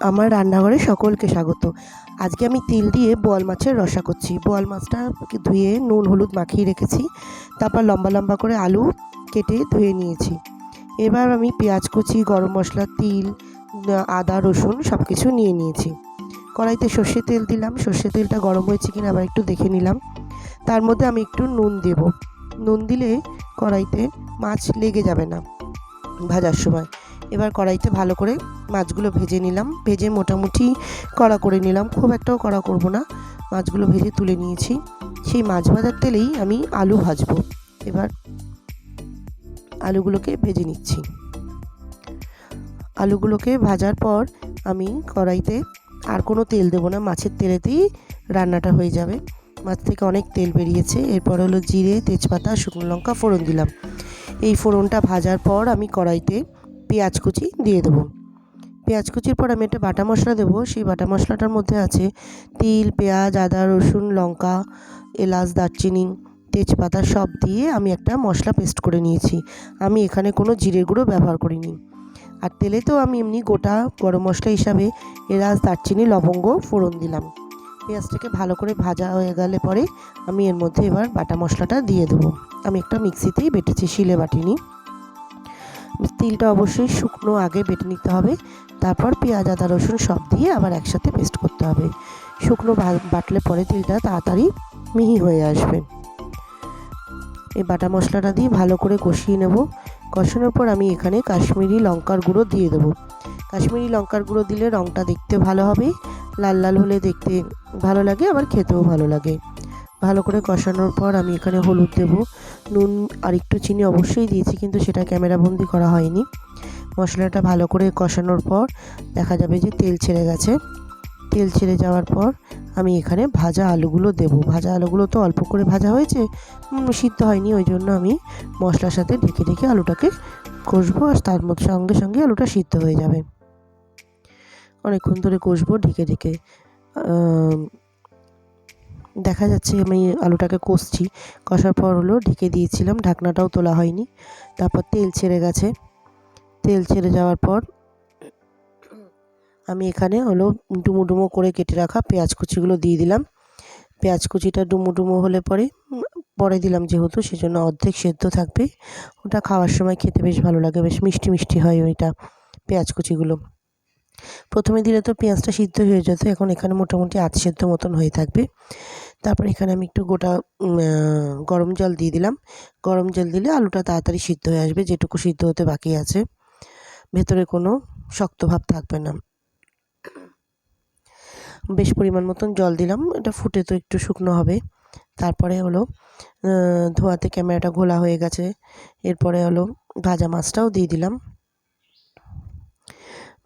আমার রান্নাঘরে সকলকে স্বাগত। আজকে আমি তিল দিয়ে বোয়াল মাছের রসা করছি। বোয়াল মাছটা ধুয়ে নুন, হলুদ মাখিয়ে রেখেছি। তারপর লম্বা লম্বা করে আলু কেটে ধুয়ে নিয়েছি। এবার আমি পেঁয়াজ কুচি, গরম মশলা, তিল, আদা, রসুন সব কিছু নিয়ে নিয়েছি। কড়াইতে সর্ষে তেল দিলাম। সর্ষে তেলটা গরম হয়েছে কিনা আবার একটু দেখে নিলাম। তার মধ্যে আমি একটু নুন দেব। নুন দিলে কড়াইতে মাছ লেগে যাবে না ভাজার সময়। এবার কড়াইতে ভালো করে মাছগুলো ভেজে নিলাম। ভেজে মোটামুটি কড়া করে নিলাম। খুব একটাও কড়া করব না। মাছগুলো ভেজে তুলে নিয়েছি। সেই মাছ ভাজার তেলেই আমি আলু ভাজবো। এবার আলুগুলোকে ভেজে নিচ্ছি। আলুগুলোকে ভাজার পর আমি কড়াইতে আর কোনো তেল দেবো না। মাছের তেলেতেই রান্নাটা হয়ে যাবে। মাছ থেকে অনেক তেল বেরিয়েছে। এরপর হলো জিরে, তেজপাতা, শুকনো লঙ্কা, ফোড়ন দিলাম। এই ফোড়নটা ভাজার পর আমি কড়াইতে পেঁয়াজ কুচি দিয়ে দেবো। পেঁয়াজ কুচির পর আমি একটা বাটা মশলা দেবো। সেই বাটা মশলাটার মধ্যে আছে তিল, পেঁয়াজ, আদা, রসুন, লঙ্কা, এলাচ, দারচিনি, তেজপাতা সব দিয়ে আমি একটা মশলা পেস্ট করে নিয়েছি। আমি এখানে কোনো জিরে গুঁড়ো ব্যবহার করিনি। আর তেলেতেও আমি এমনি গোটা গরম মশলা হিসাবে এলাচ, দারচিনি, লবঙ্গ ফোড়ন দিলাম। পেঁয়াজটাকে ভালো করে ভাজা হয়ে গেলে পরে আমি এর মধ্যে এবার বাটা মশলাটা দিয়ে দেবো। আমি একটা মিক্সিতেই বেটেছি শিলে বাটিনি। তিলটা অবশ্যই শুকনো আগে বেটে নিতে হবে। তারপর পেঁয়াজ, আদা, রসুন সব দিয়ে আবার একসাথে পেস্ট করতে হবে। শুকনো বাটলে পরে তিলটা তাড়াতাড়ি মিহি হয়ে আসবে। এই বাটা মশলাটা দিয়ে ভালো করে কষিয়ে নেব। কষানোর পর আমি এখানে কাশ্মীরি লঙ্কার গুঁড়ো দিয়ে দেবো। কাশ্মীরি লঙ্কার গুঁড়ো দিলে রঙটা দেখতে ভালো হবে। লাল লাল হলে দেখতে ভালো লাগে, আবার খেতেও ভালো লাগে। ভালো করে কষানোর পর আমি এখানে হলুদ দেব। নুন আর একটু চিনি অবশ্যই দিয়েছি, কিন্তু সেটা ক্যামেরাবন্দি করা হয়নি। মশলাটা ভালো করে কষানোর পর দেখা যাবে যে তেল ছেড়ে গেছে। তেল ছেড়ে যাওয়ার পর আমি এখানে ভাজা আলুগুলো দেব। ভাজা আলুগুলো তো অল্প করে ভাজা হয়েছে সিদ্ধ হয়নি, ওই জন্য আমি মশলার সাথে ঢেকে ঢেকে আলুটাকে কষবো আর তার মধ্যে সঙ্গে সঙ্গে আলুটা সিদ্ধ হয়ে যাবে। অনেকক্ষণ ধরে কষবো ঢেকে ঢেকে। দেখা যাচ্ছে আমি আলুটাকে কষছি। কষার পর হলো ঢেকে দিয়েছিলাম, ঢাকনাটাও তোলা হয়নি। তারপর তেল ছেড়ে গেছে। তেল ছেড়ে যাওয়ার পর আমি এখানে হলো ডুমো ডুমো করে কেটে রাখা পেঁয়াজ কুচিগুলো দিয়ে দিলাম। পেঁয়াজ কুচিটা ডুমো ডুমো হলে পরে পরে দিলাম যেহেতু, সেজন্য অর্ধেক সেদ্ধ থাকবে। ওটা খাওয়ার সময় খেতে বেশ ভালো লাগে, বেশ মিষ্টি মিষ্টি হয় ওইটা পেঁয়াজ কুচিগুলো। প্রথমে দিলে তো পেঁয়াজটা সিদ্ধ হয়ে যেত, এখন এখানে মোটামুটি আধ সেদ্ধ মতন হয়ে থাকবে। তারপর এখানে আমি একটু গোটা গরম জল দিয়ে দিলাম। গরম জল দিলে আলুটা তাড়াতাড়ি সিদ্ধ হয়ে আসবে, যেটুকু সিদ্ধ হতে বাকি আছে। ভেতরে কোনো শক্ত ভাব থাকবে না। বেশ পরিমাণ মতন জল দিলাম। এটা ফুটে তো একটু শুকনো হবে। তারপরে হলো ধোয়াতে ক্যামেরাটা ঘোলা হয়ে গেছে। এরপরে হলো, ভাজা মাছটাও দিয়ে দিলাম।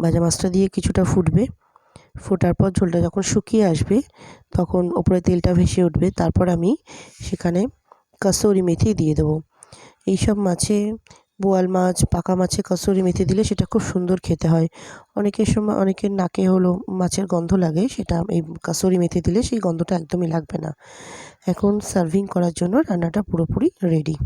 ভাজা মাছটা দিয়ে কিছুটা ফুটবে। ফোটার পর ঝোলটা যখন শুকিয়ে আসবে, তখন ওপরে তেলটা ভেসে উঠবে। তারপর আমি সেখানে কাসৌরি মেথি দিয়ে দেবো। এইসব মাছে, বোয়াল মাছ, পাকা মাছে কাসুরি মেথি দিলে সেটা খুব সুন্দর খেতে হয়। অনেকের সময়, অনেকের নাকে হলো মাছের গন্ধ লাগে, সেটা এই কাসুরি মেথি দিলে সেই গন্ধটা একদমই লাগবে না। এখন সার্ভিং করার জন্য রান্নাটা পুরোপুরি রেডি।